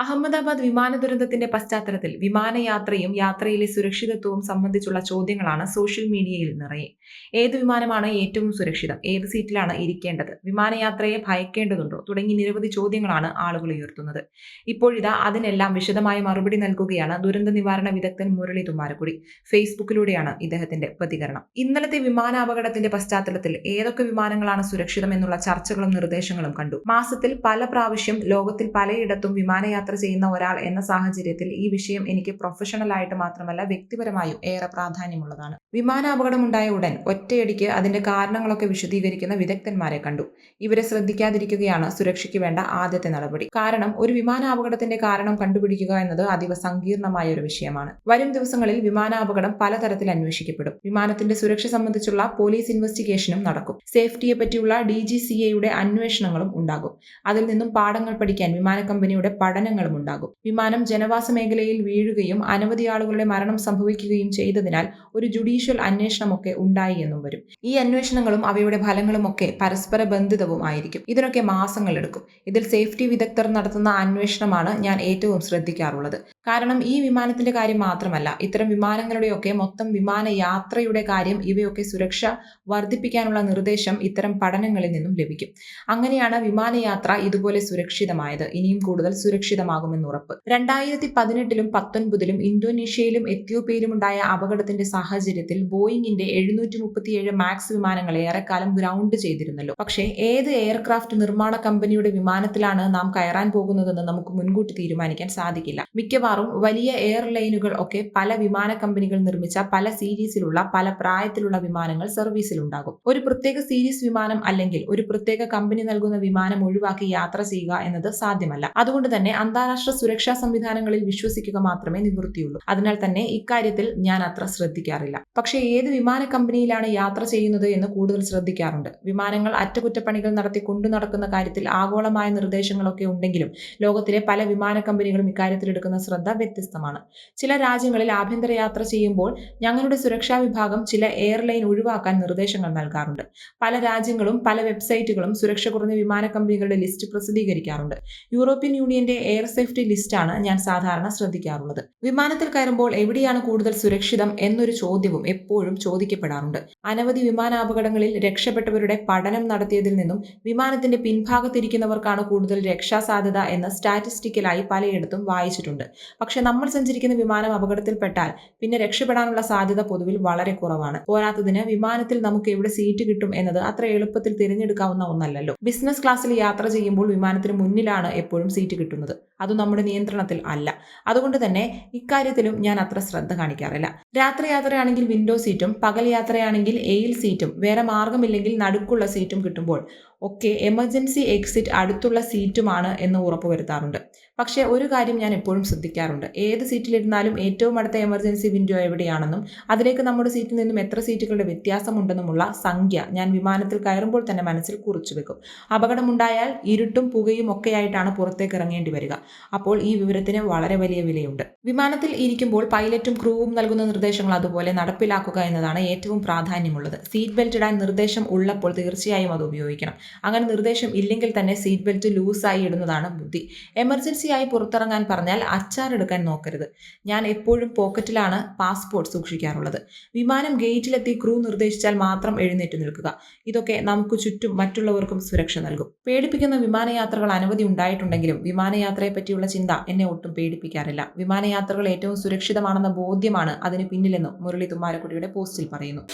അഹമ്മദാബാദ് വിമാന ദുരന്തത്തിന്റെ പശ്ചാത്തലത്തിൽ വിമാനയാത്രയും യാത്രയിലെ സുരക്ഷിതത്വവും സംബന്ധിച്ചുള്ള ചോദ്യങ്ങളാണ് സോഷ്യൽ മീഡിയയിൽ നിറയെ. ഏത് വിമാനമാണ് ഏറ്റവും സുരക്ഷിതം? ഏത് സീറ്റിലാണ് ഇരിക്കേണ്ടത്? വിമാനയാത്രയെ ഭയക്കേണ്ടതുണ്ടോ? തുടങ്ങി നിരവധി ചോദ്യങ്ങളാണ് ആളുകൾ ഉയർത്തുന്നത്. ഇപ്പോഴിതാ അതിനെല്ലാം വിശദമായ മറുപടി നൽകുകയാണ് ദുരന്ത നിവാരണ വിദഗ്ധൻ മുരളി തുമ്മാരക്കുടി. ഫേസ്ബുക്കിലൂടെയാണ് ഇദ്ദേഹത്തിന്റെ പ്രതികരണം. ഇന്നലത്തെ വിമാനാപകടത്തിന്റെ പശ്ചാത്തലത്തിൽ ഏതൊക്കെ വിമാനങ്ങളാണ് സുരക്ഷിതം എന്നുള്ള ചർച്ചകളും നിർദ്ദേശങ്ങളും കണ്ടു. മാസത്തിൽ പല പ്രാവശ്യം ലോകത്തിൽ പലയിടത്തും വിമാനയാത്ര ചെയ്യുന്ന ഒരാൾ എന്ന സാഹചര്യത്തിൽ ഈ വിഷയം എനിക്ക് പ്രൊഫഷണൽ ആയിട്ട് മാത്രമല്ല വ്യക്തിപരമായും ഏറെ പ്രാധാന്യമുള്ളതാണ്. വിമാനാപകടമുണ്ടായ ഉടൻ ഒറ്റയടിക്ക് അതിന്റെ കാരണങ്ങളൊക്കെ വിശദീകരിക്കുന്ന വിദഗ്ധന്മാരെ കണ്ടു. ഇവരെ ശ്രദ്ധിക്കാതിരിക്കുകയാണ് സുരക്ഷയ്ക്ക് വേണ്ട ആദ്യത്തെ നടപടി. കാരണം ഒരു വിമാനാപകടത്തിന്റെ കാരണം കണ്ടുപിടിക്കുക എന്നത് അതീവ സങ്കീർണമായ ഒരു വിഷയമാണ്. വരും ദിവസങ്ങളിൽ വിമാനാപകടം പലതരത്തിൽ അന്വേഷിക്കപ്പെടും. വിമാനത്തിന്റെ സുരക്ഷ സംബന്ധിച്ചുള്ള പോലീസ് ഇൻവെസ്റ്റിഗേഷനും നടക്കും. സേഫ്റ്റിയെ പറ്റിയുള്ള ഡി ജി സി എയുടെ അന്വേഷണങ്ങളും ഉണ്ടാകും. അതിൽ നിന്നും പാഠങ്ങൾ പഠിക്കാൻ വിമാന കമ്പനിയുടെ പഠനങ്ങളും ഉണ്ടാകും. വിമാനം ജനവാസ മേഖലയിൽ വീഴുകയും അനവധി ആളുകളുടെ മരണം സംഭവിക്കുകയും ചെയ്തതിനാൽ ഒരു ജുഡീഷ്യൽ അന്വേഷണമൊക്കെ ഉണ്ടായി എന്നും വരും. ഈ അന്വേഷണങ്ങളും അവയുടെ ഫലങ്ങളും ഒക്കെ പരസ്പര ബന്ധിതവും ആയിരിക്കും. ഇതിനൊക്കെ മാസങ്ങൾ എടുക്കും. ഇതിൽ സേഫ്റ്റി വിദഗ്ധർ നടത്തുന്ന അന്വേഷണമാണ് ഞാൻ ഏറ്റവും ശ്രദ്ധിക്കാറുള്ളത്. കാരണം ഈ വിമാനത്തിന്റെ കാര്യം മാത്രമല്ല ഇത്തരം വിമാനങ്ങളുടെയൊക്കെ മൊത്തം വിമാന യാത്രയുടെ കാര്യം ഇവയൊക്കെ സുരക്ഷ വർദ്ധിപ്പിക്കാനുള്ള നിർദ്ദേശം ഇത്തരം പഠനങ്ങളിൽ നിന്നും ലഭിക്കും. അങ്ങനെയാണ് വിമാനയാത്ര ഇതുപോലെ സുരക്ഷിതമായത്. ഇനിയും കൂടുതൽ സുരക്ഷിതമാകുമെന്ന് ഉറപ്പ്. രണ്ടായിരത്തി പതിനെട്ടിലും പത്തൊൻപതിലും ഇന്തോനേഷ്യയിലും എത്യോപ്യയിലും ഉണ്ടായ അപകടത്തിന്റെ സാഹചര്യത്തിൽ ബോയിങ്ങിന്റെ എഴുന്നൂറ്റി മുപ്പത്തിയേഴ് മാക്സ് വിമാനങ്ങളെ ഏറെക്കാലം ഗ്രൗണ്ട് ചെയ്തിരുന്നല്ലോ. പക്ഷേ ഏത് എയർക്രാഫ്റ്റ് നിർമ്മാണ കമ്പനിയുടെ വിമാനത്തിലാണ് നാം കയറാൻ പോകുന്നതെന്ന് നമുക്ക് മുൻകൂട്ടി തീരുമാനിക്കാൻ സാധിക്കില്ല. മിക്കവാറും വലിയ എയർലൈനുകൾ ഒക്കെ പല വിമാന കമ്പനികൾ നിർമ്മിച്ച പല സീരീസിലുള്ള പല പ്രായത്തിലുള്ള വിമാനങ്ങൾ സർവീസിൽ ഉണ്ടാകും. ഒരു പ്രത്യേക സീരീസ് വിമാനം അല്ലെങ്കിൽ ഒരു പ്രത്യേക കമ്പനി നൽകുന്ന വിമാനം ഒഴിവാക്കി യാത്ര ചെയ്യുക എന്നത് സാധ്യമല്ല. അതുകൊണ്ട് തന്നെ അന്താരാഷ്ട്ര സുരക്ഷാ സംവിധാനങ്ങളിൽ വിശ്വസിക്കുക മാത്രമേ നിവൃത്തിയുള്ളൂ. അതിനാൽ തന്നെ ഇക്കാര്യത്തിൽ ഞാൻ അത്ര ശ്രദ്ധിക്കാറില്ല. പക്ഷേ ഏത് വിമാന കമ്പനിയിലാണ് യാത്ര ചെയ്യുന്നത് എന്ന് കൂടുതൽ ശ്രദ്ധിക്കാറുണ്ട്. വിമാനങ്ങൾ അറ്റകുറ്റപ്പണികൾ നടത്തി കൊണ്ടു നടക്കുന്ന കാര്യത്തിൽ ആഗോളമായ നിർദ്ദേശങ്ങളൊക്കെ ഉണ്ടെങ്കിലും ലോകത്തിലെ പല വിമാന കമ്പനികളും ഇക്കാര്യത്തിൽ എടുക്കുന്ന വ്യത്യസ്തമാണ്. ചില രാജ്യങ്ങളിൽ ആഭ്യന്തര യാത്ര ചെയ്യുമ്പോൾ ഞങ്ങളുടെ സുരക്ഷാ വിഭാഗം ചില എയർലൈൻ ഒഴിവാക്കാൻ നിർദ്ദേശങ്ങൾ നൽകാറുണ്ട്. പല രാജ്യങ്ങളും പല വെബ്സൈറ്റുകളും സുരക്ഷ കുറഞ്ഞ വിമാന കമ്പനികളുടെ ലിസ്റ്റ് പ്രസിദ്ധീകരിക്കാറുണ്ട്. യൂറോപ്യൻ യൂണിയന്റെ എയർ സേഫ്റ്റി ലിസ്റ്റാണ് ഞാൻ സാധാരണ ശ്രദ്ധിക്കാറുള്ളത്. വിമാനത്തിൽ കയറുമ്പോൾ എവിടെയാണ് കൂടുതൽ സുരക്ഷിതം എന്നൊരു ചോദ്യവും എപ്പോഴും ചോദിക്കപ്പെടാറുണ്ട്. അനവധി വിമാനാപകടങ്ങളിൽ രക്ഷപ്പെട്ടവരുടെ പഠനം നടത്തിയതിൽ നിന്നും വിമാനത്തിന്റെ പിൻഭാഗത്തിരിക്കുന്നവർക്കാണ് കൂടുതൽ രക്ഷാസാധ്യത എന്ന് സ്റ്റാറ്റിസ്റ്റിക്കലായി പലയിടത്തും വായിച്ചിട്ടുണ്ട്. പക്ഷെ നമ്മൾ സഞ്ചരിക്കുന്ന വിമാനം അപകടത്തിൽപ്പെട്ടാൽ പിന്നെ രക്ഷപ്പെടാനുള്ള സാധ്യത പൊതുവിൽ വളരെ കുറവാണ്. പോരാത്തതിന് വിമാനത്തിൽ നമുക്ക് എവിടെ സീറ്റ് കിട്ടും എന്നത് അത്ര എളുപ്പത്തിൽ തിരഞ്ഞെടുക്കാവുന്ന ഒന്നല്ലല്ലോ. ബിസിനസ് ക്ലാസ്സിൽ യാത്ര ചെയ്യുമ്പോൾ വിമാനത്തിന് മുന്നിലാണ് എപ്പോഴും സീറ്റ് കിട്ടുന്നത്. അത് നമ്മുടെ നിയന്ത്രണത്തിൽ അല്ല. അതുകൊണ്ട് തന്നെ ഇക്കാര്യത്തിലും ഞാൻ അത്ര ശ്രദ്ധ കാണിക്കാറില്ല. രാത്രി യാത്രയാണെങ്കിൽ വിൻഡോ സീറ്റും പകൽ യാത്രയാണെങ്കിൽ എയിൽ സീറ്റും വേറെ മാർഗമില്ലെങ്കിൽ നടുക്കുള്ള സീറ്റും കിട്ടുമ്പോൾ ഒക്കെ എമർജൻസി എക്സിറ്റ് അടുത്തുള്ള സീറ്റുമാണ് എന്ന് ഉറപ്പുവരുത്താറുണ്ട്. പക്ഷേ ഒരു കാര്യം ഞാൻ എപ്പോഴും ശ്രദ്ധിക്കാറുണ്ട്. ഏത് സീറ്റിലിരുന്നാലും ഏറ്റവും അടുത്ത എമർജൻസി വിൻഡോ എവിടെയാണെന്നും അതിലേക്ക് നമ്മുടെ സീറ്റിൽ നിന്നും എത്ര സീറ്റുകളുടെ വ്യത്യാസമുണ്ടെന്നുമുള്ള സംഖ്യ ഞാൻ വിമാനത്തിൽ കയറുമ്പോൾ തന്നെ മനസ്സിൽ കുറിച്ചു വെക്കും അപകടമുണ്ടായാൽ ഇരുട്ടും പുകയും ഒക്കെയായിട്ടാണ് പുറത്തേക്ക് ഇറങ്ങേണ്ടി വരിക. അപ്പോൾ ഈ വിവരത്തിന് വളരെ വലിയ വിലയുണ്ട്. വിമാനത്തിൽ ഇരിക്കുമ്പോൾ പൈലറ്റും ക്രൂവും നൽകുന്ന നിർദ്ദേശങ്ങൾ അതുപോലെ നടപ്പിലാക്കുക എന്നതാണ് ഏറ്റവും പ്രാധാന്യമുള്ളത്. സീറ്റ് ബെൽറ്റ് ഇടാൻ നിർദ്ദേശം ഉള്ളപ്പോൾ തീർച്ചയായും അത് ഉപയോഗിക്കണം. അങ്ങനെ നിർദ്ദേശം ഇല്ലെങ്കിൽ തന്നെ സീറ്റ് ബെൽറ്റ് ലൂസായി ഇടുന്നതാണ് ബുദ്ധി. എമർജൻസി ആയി പുറത്തിറങ്ങാൻ പറഞ്ഞാൽ അച്ചാർ എടുക്കാൻ നോക്കരുത്. ഞാൻ എപ്പോഴും പോക്കറ്റിലാണ് പാസ്പോർട്ട് സൂക്ഷിക്കാറുള്ളത്. വിമാനം ഗേറ്റിലെത്തി ക്രൂ നിർദ്ദേശിച്ചാൽ മാത്രം എഴുന്നേറ്റ് നിൽക്കുക. ഇതൊക്കെ നമുക്ക് ചുറ്റും മറ്റുള്ളവർക്കും സുരക്ഷ നൽകും. പേടിപ്പിക്കുന്ന വിമാനയാത്രകൾ അനവധി ഉണ്ടായിട്ടുണ്ടെങ്കിലും വിമാനയാത്രയെ പറ്റിയുള്ള ചിന്ത എന്നെ ഒട്ടും പേടിപ്പിക്കാറില്ല വിമാനയാത്രകൾ ഏറ്റവും സുരക്ഷിതമാണെന്ന ബോധ്യമാണ് അതിന് പിന്നിലെന്നും മുരളി തുമ്മാരക്കുടിയുടെ പോസ്റ്റിൽ പറയുന്നു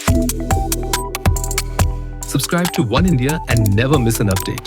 Subscribe to One India and never miss an update.